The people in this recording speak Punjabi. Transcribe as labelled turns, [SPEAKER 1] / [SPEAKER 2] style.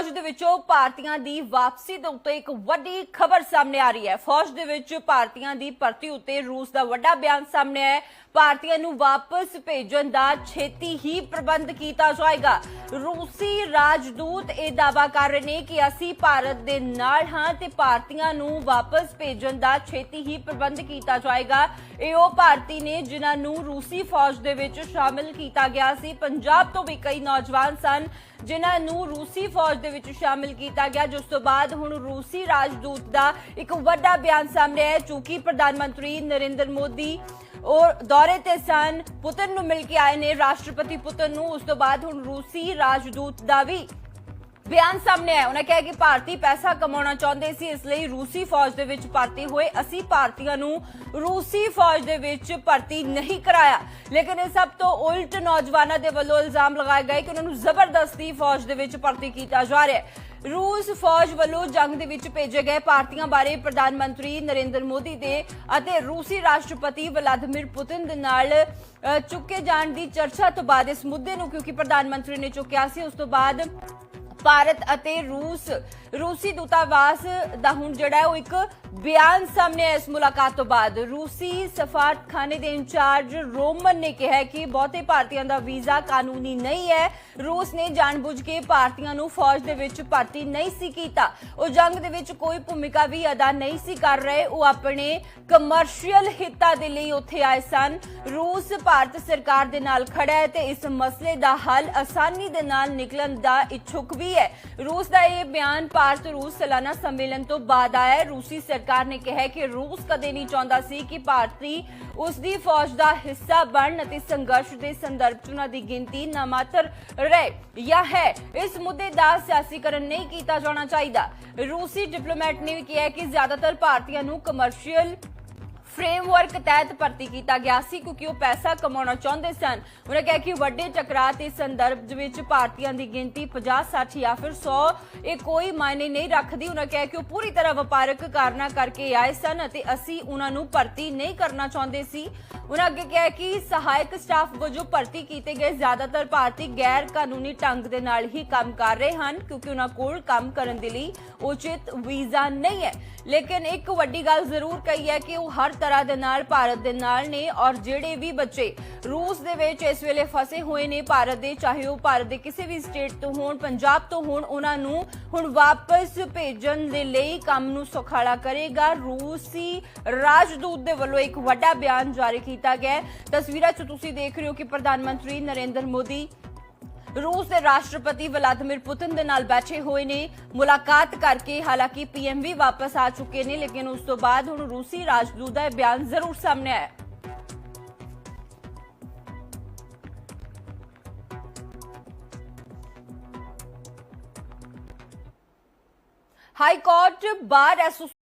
[SPEAKER 1] ਫੌਜ ਦੇ ਵਿੱਚੋਂ ਭਾਰਤੀਆਂ ਦੀ ਵਾਪਸੀ ਦੇ ਉੱਤੇ ਇੱਕ ਵੱਡੀ ਖਬਰ ਸਾਹਮਣੇ ਆ ਰਹੀ ਹੈ। ਫੌਜ ਦੇ ਵਿੱਚ ਭਾਰਤੀਆਂ ਦੀ ਭਰਤੀ ਉੱਤੇ ਰੂਸ ਦਾ ਵੱਡਾ ਬਿਆਨ ਸਾਹਮਣੇ ਆਇਆ ਹੈ। ਭਾਰਤੀਆਂ ਨੂੰ ਵਾਪਸ ਭੇਜਣ ਦਾ ਛੇਤੀ ਹੀ ਪ੍ਰਬੰਧ ਕੀਤਾ ਜਾਏਗਾ। ਰੂਸੀ ਰਾਜਦੂਤ ਇਹ ਦਾਅਵਾ ਕਰ ਰਹੇ ਨੇ ਕਿ ਅਸੀਂ ਭਾਰਤ ਦੇ ਨਾਲ ਹਾਂ ਤੇ ਭਾਰਤੀਆਂ ਨੂੰ ਵਾਪਸ ਭੇਜਣ ਦਾ ਛੇਤੀ ਹੀ ਪ੍ਰਬੰਧ ਕੀਤਾ ਜਾਏਗਾ। ਇਹ ਉਹ ਭਾਰਤੀ ਨੇ ਜਿਨ੍ਹਾਂ ਨੂੰ ਰੂਸੀ ਫੌਜ ਦੇ ਵਿੱਚ ਸ਼ਾਮਿਲ ਕੀਤਾ ਗਿਆ ਸੀ। ਪੰਜਾਬ ਤੋਂ ਵੀ ਕਈ ਨੌਜਵਾਨ ਸਨ ਜਿਨ੍ਹਾਂ ਨੂੰ ਰੂਸੀ ਫੌਜ ਦੇ ਵਿੱਚ ਸ਼ਾਮਿਲ ਕੀਤਾ ਗਿਆ, ਜਿਸ ਤੋਂ ਬਾਅਦ ਹੁਣ ਰੂਸੀ ਰਾਜਦੂਤ ਦਾ ਇੱਕ ਵੱਡਾ ਬਿਆਨ ਸਾਹਮਣੇ ਆਇਆ। ਚੂੰਕਿ ਪ੍ਰਧਾਨ ਮੰਤਰੀ ਨਰਿੰਦਰ ਮੋਦੀ ਔਰ ਦੌਰੇ ਤੇ ਸਨ। ਪੁਤਨ ਨੂੰ ਮਿਲ ਕੇ ਆਏ ਨੇ, ਰਾਸ਼ਟਰਪਤੀ ਪੁਤਨ ਨੂੰ। ਉਸ ਤੋਂ ਬਾਅਦ ਹੁਣ ਰੂਸੀ ਰਾਜਦੂਤ ਦਾ ਵੀ ਬਿਆਨ ਸਾਹਮਣੇ ਆਇਆ। ਉਹਨਾਂ ਕਿਹਾ ਕਿ ਭਾਰਤੀ ਪੈਸਾ ਕਮਾਉਣਾ ਚਾਹੁੰਦੇ ਸੀ, ਇਸ ਲਈ ਰੂਸੀ ਫੌਜ ਦੇ ਵਿੱਚ ਭਰਤੀ ਹੋਏ। ਅਸੀਂ ਭਾਰਤੀਆਂ ਨੂੰ ਰੂਸੀ ਫੌਜ ਦੇ ਵਿੱਚ ਭਰਤੀ ਨਹੀਂ ਕਰਾਇਆ। ਲੇਕਿਨ ਇਹ ਸਭ ਤੋਂ ਉਲਟ ਨੌਜਵਾਨਾਂ ਦੇ ਵੱਲੋਂ ਇਲਜ਼ਾਮ ਲਗਾਏ ਗਏ ਕਿ ਉਹਨਾਂ ਨੂੰ ਜ਼ਬਰਦਸਤੀ ਫੌਜ ਦੇ ਵਿੱਚ ਭਰਤੀ ਕੀਤਾ ਜਾ ਰਿਹਾ ਹੈ। ਰੂਸ ਫੌਜ ਵੱਲੋਂ ਜੰਗ ਦੇ ਵਿੱਚ ਭੇਜੇ ਗਏ ਭਾਰਤੀਆਂ ਬਾਰੇ ਪ੍ਰਧਾਨ ਮੰਤਰੀ ਨਰਿੰਦਰ ਮੋਦੀ ਦੇ ਅਤੇ ਰੂਸੀ ਰਾਸ਼ਟਰਪਤੀ ਵਲਾਦੀਮੀਰ ਪੁਤਿਨ ਦੇ ਨਾਲ ਚੁੱਕੇ ਜਾਣ ਦੀ ਚਰਚਾ ਤੋਂ ਬਾਅਦ ਇਸ ਮੁੱਦੇ ਨੂੰ ਕਿਉਂਕਿ ਪ੍ਰਧਾਨ ਮੰਤਰੀ ਨੇ ਚੁੱਕਿਆ ਸੀ, ਉਸ ਤੋਂ ਬਾਅਦ ਭਾਰਤ ਅਤੇ ਰੂਸ ਰੂਸੀ ਦੂਤਾਵਾਸ ਦਾ ਹੁਣ ਜਿਹੜਾ ਉਹ ਇੱਕ ਬਿਆਨ ਸਾਹਮਣੇ ਆਇਆ ਇਸ ਮੁਲਾਕਾਤ ਤੋਂ ਬਾਅਦ। ਰੂਸੀ ਸਫਾਰਤਖਾਨੇ ਦੇ ਇੰਚਾਰਜ ਰੋਮਨ ਨੇ ਕਿਹਾ ਕਿ ਬਹੁਤੇ ਭਾਰਤੀਆਂ ਦਾ ਵੀਜ਼ਾ ਕਾਨੂੰਨੀ ਨਹੀਂ ਹੈ। ਰੂਸ ਨੇ ਜਾਣਬੁੱਝ ਕੇ ਭਾਰਤੀਆਂ ਨੂੰ ਫੌਜ ਦੇ ਵਿੱਚ ਭਰਤੀ ਨਹੀਂ ਸੀ ਕੀਤਾ। ਉਹ ਜੰਗ ਦੇ ਵਿੱਚ ਕੋਈ ਭੂਮਿਕਾ ਵੀ ਅਦਾ ਨਹੀਂ ਸੀ ਕਰ ਰਹੇ। ਉਹ ਆਪਣੇ ਕਮਰਸ਼ੀਅਲ ਹਿੱਤਾਂ ਦੇ ਲਈ ਉੱਥੇ ਆਏ ਸਨ। ਰੂਸ ਭਾਰਤ ਸਰਕਾਰ ਦੇ ਨਾਲ ਖੜਾ ਹੈ ਤੇ ਇਸ ਮਸਲੇ ਦਾ ਹੱਲ ਆਸਾਨੀ ਦੇ ਨਾਲ ਨਿਕਲਣ ਦਾ ਇੱਛੁਕ ਵੀ ਹੈ। ਰੂਸ ਦਾ ਇਹ ਬਿਆਨ ਭਾਰਤ ਰੂਸ ਸਾਲਾਨਾ ਸੰਮੇਲਨ ਤੋਂ ਬਾਅਦ ਆਇਆ ਰੂਸੀ ਸਰਕਾਰ ਨੇ ਕਿਹਾ ਕਿ ਰੂਸ ਕਦੇ ਨਹੀਂ ਚਾਹੁੰਦਾ ਸੀ ਕਿ ਭਾਰਤੀ ਉਸ ਦੀ ਫੌਜ ਦਾ ਹਿੱਸਾ ਬਣਨ ਅਤੇ ਸੰਘਰਸ਼ ਦੇ ਸੰਦਰਭ 'ਚ ਉਹਨਾਂ ਦੀ ਗਿਣਤੀ ਨਾ ਮਾਤਰ ਰਹੇ ਜਾਂ ਹੈ। ਇਸ ਮੁੱਦੇ ਦਾ ਸਿਆਸੀਕਰਨ ਨਹੀਂ ਕੀਤਾ ਜਾਣਾ ਚਾਹੀਦਾ। ਰੂਸੀ ਡਿਪਲੋਮੈਟ ਨੇ ਵੀ ਕਿਹਾ ਕਿ ਜ਼ਿਆਦਾਤਰ ਭਾਰਤੀਆਂ ਨੂੰ ਕਮਰਸ਼ੀਅਲ ਫਰੇਮਵਰਕ ਤਹਿਤ ਭਰਤੀ ਕੀਤਾ ਗਿਆ ਸੀ ਕਿਉਂਕਿ ਉਹ ਪੈਸਾ ਕਮਾਉਣਾ ਚਾਹੁੰਦੇ ਸਨ। ਉਹਨਾਂ ਕਿਹਾ ਕਿ ਵੱਡੇ ਟਕਰਾਅ ਦੇ ਸੰਦਰਭ ਵਿੱਚ ਭਾਰਤੀਆਂ ਦੀ ਗਿਣਤੀ 50 60 ਜਾਂ ਫਿਰ 100 ਇਹ ਕੋਈ ਮਾਇਨੇ ਨਹੀਂ ਰੱਖਦੀ। ਉਹਨਾਂ ਕਿਹਾ ਕਿ ਉਹ ਪੂਰੀ ਤਰ੍ਹਾਂ ਵਪਾਰਕ ਕਾਰਨਾ ਕਰਕੇ ਆਏ ਸਨ ਅਤੇ ਅਸੀਂ ਉਹਨਾਂ ਨੂੰ ਭਰਤੀ ਨਹੀਂ ਕਰਨਾ ਚਾਹੁੰਦੇ ਸੀ। ਉਹਨਾਂ ਅੱਗੇ ਕਿਹਾ ਕਿ ਸਹਾਇਕ ਸਟਾਫ ਵਜੋਂ ਭਰਤੀ ਕੀਤੇ ਗਏ ਜ਼ਿਆਦਾਤਰ ਭਾਰਤੀ ਗੈਰ ਕਾਨੂੰਨੀ ਢੰਗ ਦੇ ਨਾਲ ਹੀ ਕੰਮ ਕਰ ਰਹੇ ਹਨ ਕਿਉਂਕਿ ਉਹਨਾਂ ਕੋਲ ਕੰਮ ਕਰਨ ਦੇ ਲਈ ਉਚਿਤ ਵੀਜ਼ਾ ਨਹੀਂ ਹੈ। ਲੇਕਿਨ ਇੱਕ ਵੱਡੀ ਗੱਲ ਜ਼ਰੂਰ ਕਹੀ ਹੈ ਕਿ ਉਹ ਹਰ ਤਰ੍ਹਾਂ ਦੇ ਨਾਲ ਭਾਰਤ ਦੇ ਨਾਲ ਨੇ ਔਰ ਜਿਹੜੇ ਵੀ ਬੱਚੇ ਰੂਸ ਦੇ ਵਿੱਚ ਇਸ ਵੇਲੇ ਫਸੇ ਹੋਏ ਨੇ ਭਾਰਤ ਦੇ, ਚਾਹੇ ਉਹ ਭਾਰਤ ਦੇ ਕਿਸੇ ਵੀ ਸਟੇਟ ਤੋਂ ਹੋਣ, ਪੰਜਾਬ ਤੋਂ ਹੋਣ, ਉਹਨਾਂ ਨੂੰ ਹੁਣ ਵਾਪਸ ਭੇਜਣ ਦੇ ਲਈ ਕੰਮ ਨੂੰ ਸੁਖਾਲਾ ਕਰੇਗਾ। ਰੂਸੀ ਰਾਜਦੂਤ ਦੇ ਵੱਲੋਂ ਇੱਕ ਵੱਡਾ ਬਿਆਨ ਜਾਰੀ ਕੀਤਾ ਗਿਆ ਤਸਵੀਰਾਂ 'ਚ ਤੁਸੀਂ ਦੇਖ ਰਹੇ ਹੋ ਕਿ ਪ੍ਰਧਾਨ ਮੰਤਰੀ ਨਰਿੰਦਰ ਮੋਦੀ ਰੂਸ ਦੇ ਰਾਸ਼ਟਰਪਤੀ ਵਲਾਦੀਮਿਰ ਪੁਤਿਨ ਦੇ ਨਾਲ ਬੈਠੇ ਹੋਏ ਨੇ। ਮੁਲਾਕਾਤ ਕਰਕੇ ਹਾਲਾਂਕਿ ਪੀਐਮ ਵੀ ਵਾਪਸ ਆ ਚੁੱਕੇ ਨੇ, ਲੇਕਿਨ ਉਸ ਤੋਂ ਬਾਅਦ ਹੁਣ ਰੂਸੀ ਰਾਜਦੂਤ ਦਾ ਇਹ ਬਿਆਨ ਜ਼ਰੂਰ ਸਾਹਮਣੇ ਆਇਆ। High court bar association